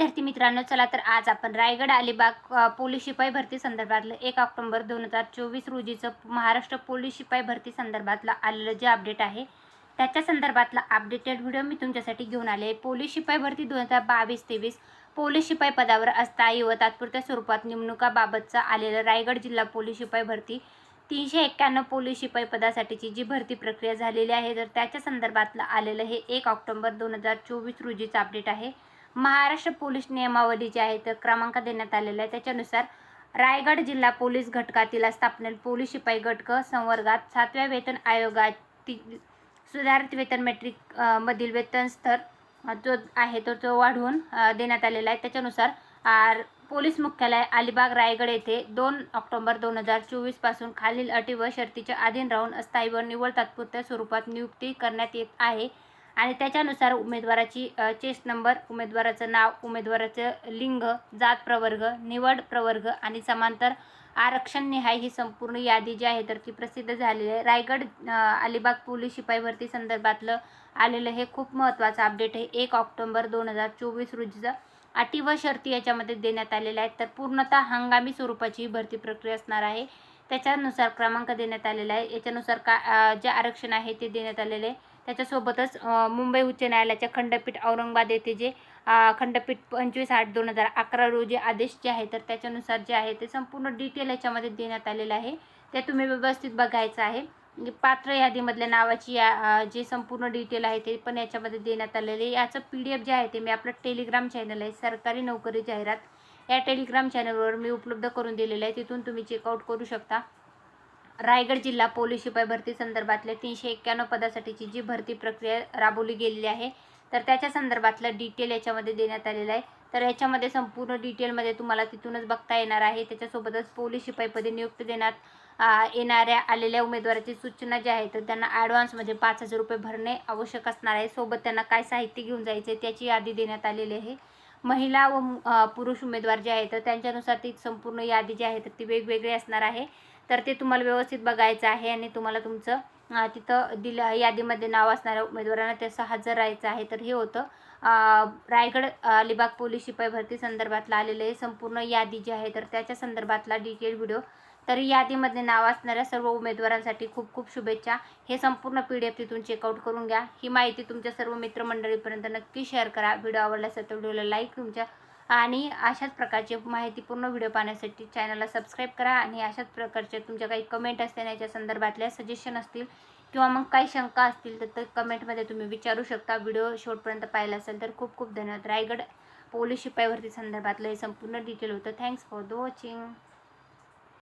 विद्यार्थी मित्रांनो चला तर आज आपण रायगड अलिबाग पोलीस शिपाई भरती संदर्भातलं एक ऑक्टोबर दोन हजार चोवीस रोजीचं महाराष्ट्र पोलीस शिपाई भरती संदर्भातलं आलेलं जे अपडेट आहे त्याच्या संदर्भातला अपडेटेड व्हिडिओ मी तुमच्यासाठी घेऊन आले पोलीस शिपाई भरती दोन हजार बावीस तेवीस पोलीस शिपाई पदावर अस्थायी व तात्पुरत्या स्वरूपात नेमणुकाबाबतचं आलेलं रायगड जिल्हा पोलीस शिपाई भरती तीनशे एक्क्याण्णव पोलीस शिपाई पदासाठीची जी भरती प्रक्रिया झालेली आहे तर त्याच्या संदर्भातलं आलेलं हे एक ऑक्टोबर दोन हजार चोवीस रोजीचं अपडेट आहे. महाराष्ट्र पोलीस नियमावली जी आहे तर क्रमांक देण्यात आलेला आहे. त्याच्यानुसार रायगड जिल्हा पोलीस घटकातील स्थापनेत पोलीस शिपाई घटक संवर्गात सातव्या वेतन आयोगातील सुधारित वेतन मेट्रिक मधील वेतन स्तर जो आहे तो तो वाढवून देण्यात आलेला आहे. त्याच्यानुसार आर पोलीस मुख्यालय अलिबाग रायगड येथे दोन ऑक्टोबर दोन हजार चोवीसपासून खालील अटी व शर्तीच्या अधीन राहून अस्थायी व निवड तात्पुरत्या स्वरूपात नियुक्ती करण्यात येत आहे. आणि त्याच्यानुसार उमेदवाराची चेस्ट नंबर उमेदवाराचं नाव उमेदवाराचं लिंग जात प्रवर्ग निवड प्रवर्ग आणि समांतर आरक्षण निहाय ही संपूर्ण यादी जी आहे तर ती प्रसिद्ध झालेली आहे. रायगड अलिबाग पोलीस शिपाई भरती संदर्भातलं आलेलं हे खूप महत्त्वाचं अपडेट आहे. एक ऑक्टोबर दोन हजार चोवीस रोजीचं अटी व शर्ती याच्यामध्ये देण्यात आलेल्या आहेत. तर पूर्णतः हंगामी स्वरूपाची ही भरती प्रक्रिया असणार आहे. त्याच्यानुसार क्रमांक देण्यात आलेला आहे. याच्यानुसार का जे आरक्षण आहे ते देण्यात आलेले आहे. त्याच्यासोबतच मुंबई उच्च न्यायालयाच्या खंडपीठ औरंगाबाद येथे जे खंडपीठ पंचवीस आठ दोन हजार अकरा रोजी आदेश जे आहे तर त्याच्यानुसार जे आहे ते संपूर्ण डिटेल याच्यामध्ये देण्यात आलेलं आहे. ते तुम्ही व्यवस्थित बघायचं आहे. म्हणजे पात्र यादीमधल्या नावाची या जे संपूर्ण डिटेल आहे ते पण याच्यामध्ये देण्यात आलेले आहे. याचं पी डी एफ जे आहे ते मी आपलं टेलिग्राम चॅनल आहे सरकारी नोकरी जाहिरात. या टेलिग्राम चॅनलवर मी उपलब्ध करून दिलेलं आहे. तिथून तुम्ही चेकआउट करू शकता. रायगड जिल्हा पोलीस शिपाई भरती संदर्भातल्या तीनशे एक्क्याण्णव पदासाठीची जी भरती प्रक्रिया राबवली गेलेली आहे तर त्याच्या संदर्भातलं डिटेल याच्यामध्ये देण्यात आलेलं आहे. तर याच्यामध्ये संपूर्ण डिटेलमध्ये तुम्हाला तिथूनच बघता येणार आहे. त्याच्यासोबतच पोलीस शिपाईपदी नियुक्त देण्यात येणाऱ्या आलेल्या उमेदवाराची सूचना जी आहे तर त्यांना ॲडव्हान्समध्ये म्हणजे पाच हजार रुपये भरणे आवश्यक असणार आहे. सोबत त्यांना काय साहित्य घेऊन जायचे त्याची यादी देण्यात आलेली आहे. महिला व पुरुष उमेदवार जे आहेत तर त्यांच्यानुसार ती संपूर्ण यादी जी आहे तर ती वेगवेगळी असणार आहे. तर ते तुम्हाला व्यवस्थित बघायचं आहे आणि तुम्हाला तुमचं तिथं दिलं यादीमध्ये नाव असणाऱ्या उमेदवारांना त्याचं हजर राहायचं आहे. तर हे होतं. रायगड अलिबाग पोलीस शिपाई भरती संदर्भातला आलेलं आहे संपूर्ण यादी जी आहे तर त्याच्या संदर्भातला डिटेल व्हिडिओ तर यादीमध्ये नाव असणाऱ्या सर्व उमेदवारांसाठी खूप खूप शुभेच्छा. हे संपूर्ण पी डी एफ तिथून चेकआउट करून घ्या. ही माहिती तुमच्या सर्व मित्रमंडळीपर्यंत नक्की शेअर करा. व्हिडिओ आवडल्यास तर व्हिडिओला लाईक तुमच्या आणि अशाच प्रकारचे माहितीपूर्ण व्हिडिओ पाहण्यासाठी चॅनलला सबस्क्राईब करा आणि अशाच प्रकारचे तुमच्या काही कमेंट असतील याच्या संदर्भातल्या सजेशन असतील किंवा मग काही शंका असतील तर ते कमेंटमध्ये तुम्ही विचारू शकता. व्हिडिओ शेवटपर्यंत पाहिला असेल तर खूप खूप धन्यवाद. रायगड पोलीस शिपाईवरती संदर्भातलं हे संपूर्ण डिटेल होतं. Thanks for the watching